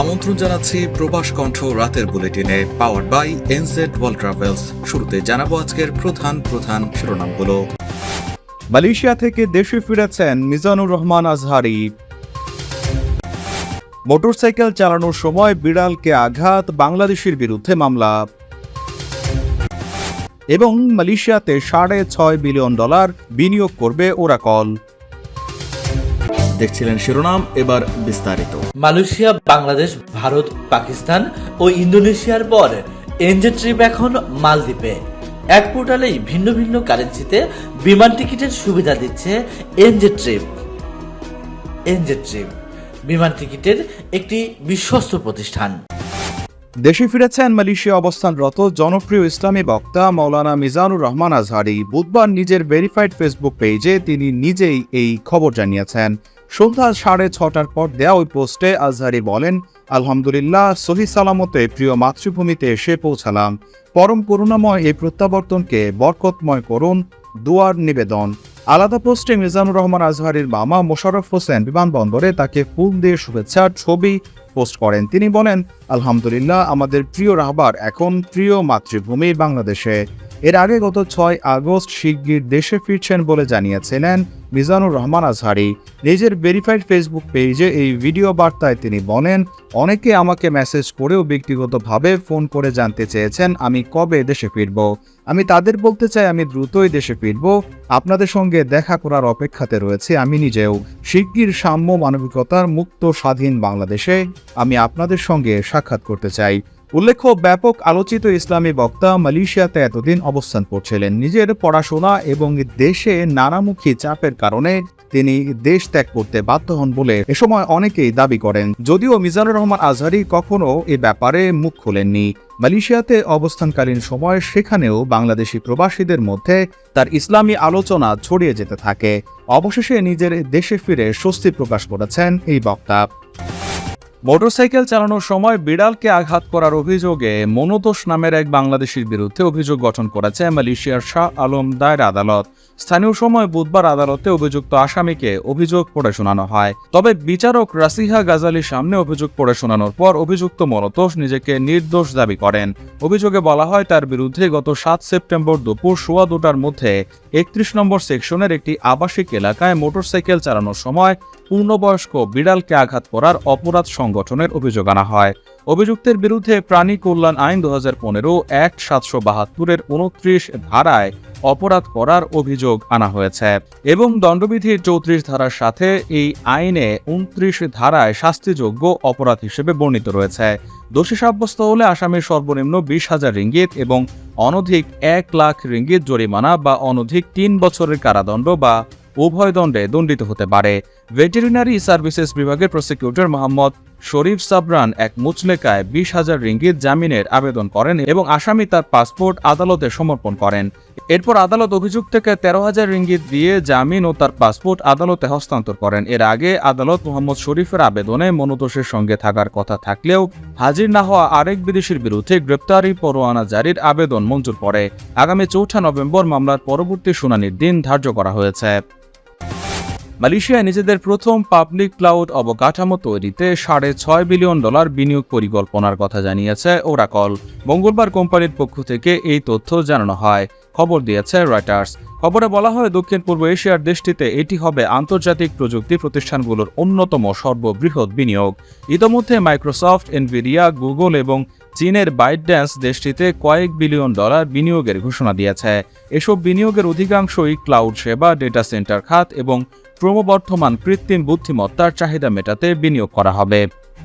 আমন্ত্রণ জানাচ্ছি প্রবাস কণ্ঠ রাতের বুলেটিনে power by NZ world travels শুরুতে জানাব আজকের প্রধান প্রধান শিরোনামগুলো। মালয়েশিয়া থেকে দেশে ফিরেছেন মিজানুর রহমান আজহারি। মোটরসাইকেল চালানোর সময় বিড়ালকে আঘাত, বাংলাদেশের বিরুদ্ধে মামলা। এবং মালয়েশিয়াতে সাড়ে ছয় বিলিয়ন ডলার বিনিয়োগ করবে ওরাকল। দেখছিলেন শিরোনাম এবার বিস্তারিত। মালয়েশিয়া বাংলাদেশ ভারত পাকিস্তান ও ইন্দোনেশিয়ার পর এনজে ট্রিপ এখন মালদ্বীপে। এক পোর্টালেই ভিন্ন ভিন্ন কারেন্সিতে বিমান টিকিটের সুবিধা দিচ্ছে এনজে ট্রিপ। এনজে ট্রিপ বিমান টিকিটের একটি বিশ্বস্ত প্রতিষ্ঠান। দেশে ফিরেছেন মালয়েশিয়া অবস্থানরত জনপ্রিয় ইসলামী বক্তা মৌলানা মিজানুর রহমান আজহারি। বুধবার নিজের ভেরিফাইড ফেসবুক পেজে তিনি নিজেই এই খবর জানিয়েছেন। সন্ধ্যা সাড়ে ছটার পর দেয়া ওই পোস্টে আজহারি বলেন, আলহামদুলিল্লাহ, সহি সালামতে প্রিয় মাতৃভূমিতে এসে পৌঁছালাম। পরম করুণাময় এই প্রত্যাবর্তনকে বরকতময় করুন, দুয়ার নিবেদন। আলাদা পোস্টে মিজানুর রহমান আজহারির মামা মোশাররফ হোসেন বিমানবন্দরে তাকে ফুল দিয়ে শুভেচ্ছার ছবি পোস্ট করেন। তিনি বলেন, আলহামদুলিল্লাহ, আমাদের প্রিয় রাহবার এখন প্রিয় মাতৃভূমি বাংলাদেশে। এর আগে গত ছয় আগস্ট শিগগির দেশে ফিরছেন বলে জানিয়েছিলেন মিজানুর রহমান আজহারি। নিজের ভেরিফাইড ফেসবুক পেজে এই ভিডিও বার্তায় তিনি বলেন, অনেকে আমাকে মেসেজ করেও ব্যক্তিগতভাবে ফোন করে জানতে চেয়েছেন আমি কবে দেশে ফিরব। আমি তাদের বলতে চাই আমি দ্রুতই দেশে ফিরব। আপনাদের সঙ্গে দেখা করার অপেক্ষাতে রয়েছে আমি নিজেও। শিগগির সাম্য মানবিকতার মুক্ত স্বাধীন বাংলাদেশে আমি আপনাদের সঙ্গে সাক্ষাৎ করতে চাই। উল্লেখ্য, ব্যাপক আলোচিত ইসলামী বক্তা মালয়েশিয়াতে এতদিন অবস্থান করছিলেন। নিজের পড়াশোনা এবং দেশে নানামুখী চাপের কারণে তিনি দেশ ত্যাগ করতে বাধ্য হন বলে এ সময় অনেকেই দাবি করেন। যদিও মিজানুর রহমান আজহারি কখনো এ ব্যাপারে মুখ খোলেননি। মালয়েশিয়াতে অবস্থানকালীন সময় সেখানেও বাংলাদেশি প্রবাসীদের মধ্যে তার ইসলামী আলোচনা ছড়িয়ে যেতে থাকে। অবশেষে নিজের দেশে ফিরে স্বস্তি প্রকাশ করেছেন এই বক্তা। মোটরসাইকেল চালানোর সময় বিড়ালকে আঘাত করার অভিযোগে মনোতোষ নামের এক বাংলাদেশির বিরুদ্ধে অভিযোগ গঠন করেছে মালয়েশিয়ার শাহ আলম দায়ের আদালত। স্থানীয় সময় বুধবার আদালতে অভিযুক্ত আসামিকে অভিযোগ পড়ে শোনানো হয়। তবে বিচারক রাসিহা গাজালির সামনে অভিযোগ পড়ে শোনানোর পর অভিযুক্ত মনোতোষ নিজেকে নির্দোষ দাবি করেন। অভিযোগে বলা হয়, তার বিরুদ্ধে গত সাত সেপ্টেম্বর দুপুর সোয়া দুটার মধ্যে একত্রিশ নম্বর সেকশনের একটি আবাসিক এলাকায় মোটরসাইকেল চালানোর সময় পূর্ণবয়স্ক বিড়ালকে আঘাত করার অপরাধ সংগঠনের অভিযোগ আনা হয়। অভিযুক্তের বিরুদ্ধে প্রাণী কল্যাণ আইন দু হাজার পনেরো এক সাতশো বাহাত্তরের উনত্রিশ ধারায় অপরাধ করার অভিযোগ আনা হয়েছে এবং দণ্ডবিধির চৌত্রিশ ধারার সাথে এই আইনে উনত্রিশ ধারায় শাস্তিযোগ্য অপরাধ হিসেবে বর্ণিত রয়েছে। দোষী সাব্যস্ত হলে আসামির সর্বনিম্ন বিশ হাজার রিঙ্গিত এবং অনধিক এক লাখ রিঙ্গিত জরিমানা বা অনধিক তিন বছরের কারাদণ্ড বা উভয় দণ্ডে দণ্ডিত হতে পারে। ভেটেরিনারি সার্ভিসেস বিভাগের প্রসিকিউটর মোহাম্মদ শরীফ সাবরান এক মুচলেকায় বিশ হাজার রিঙ্গিত জামিনের আবেদন করেন এবং আসামি তার পাসপোর্ট আদালতে সমর্পণ করেন। এরপর আদালত অভিযুক্তকে তেরো হাজার রিঙ্গিত দিয়ে জামিন ও তার পাসপোর্ট আদালতে হস্তান্তর করেন। এর আগে আদালত মোহাম্মদ শরীফের আবেদনে মনোদোষের সঙ্গে থাকার কথা থাকলেও হাজির না হওয়া আরেক বিদেশির বিরুদ্ধে গ্রেপ্তারি পরোয়ানা জারির আবেদন মঞ্জুর করে। আগামী চৌঠা নভেম্বর মামলার পরবর্তী শুনানির দিন ধার্য করা হয়েছে। মালয়েশিয়ায় নিজেদের প্রথম পাবলিক ক্লাউড অবকাঠামো তৈরিতে সাড়ে ছয় বিলিয়ন ডলার বিনিয়োগ পরিকল্পনার কথা জানিয়েছে ওরাকল। মঙ্গলবার কোম্পানির পক্ষ থেকে এই তথ্য জানানো হয়। খবর দিয়েছে রয়টার্স। খবরে বলা হয়, দক্ষিণ পূর্ব এশিয়ার দেশটিতে এটি হবে আন্তর্জাতিক প্রযুক্তি প্রতিষ্ঠানগুলোর অন্যতম সর্ববৃহৎ বিনিয়োগ। ইতোমধ্যে মাইক্রোসফট, এনভিডিয়া, গুগল এবং চীনের বাইট ড্যান্স দেশটিতে কয়েক বিলিয়ন ডলার বিনিয়োগের ঘোষণা দিয়েছে। এসব বিনিয়োগের অধিকাংশই ক্লাউড সেবা, ডেটা সেন্টার খাত এবং ক্রমবর্ধমান কৃত্রিম বুদ্ধিমত্তার চাহিদা মেটাতে বিনিয়োগ করা হবে।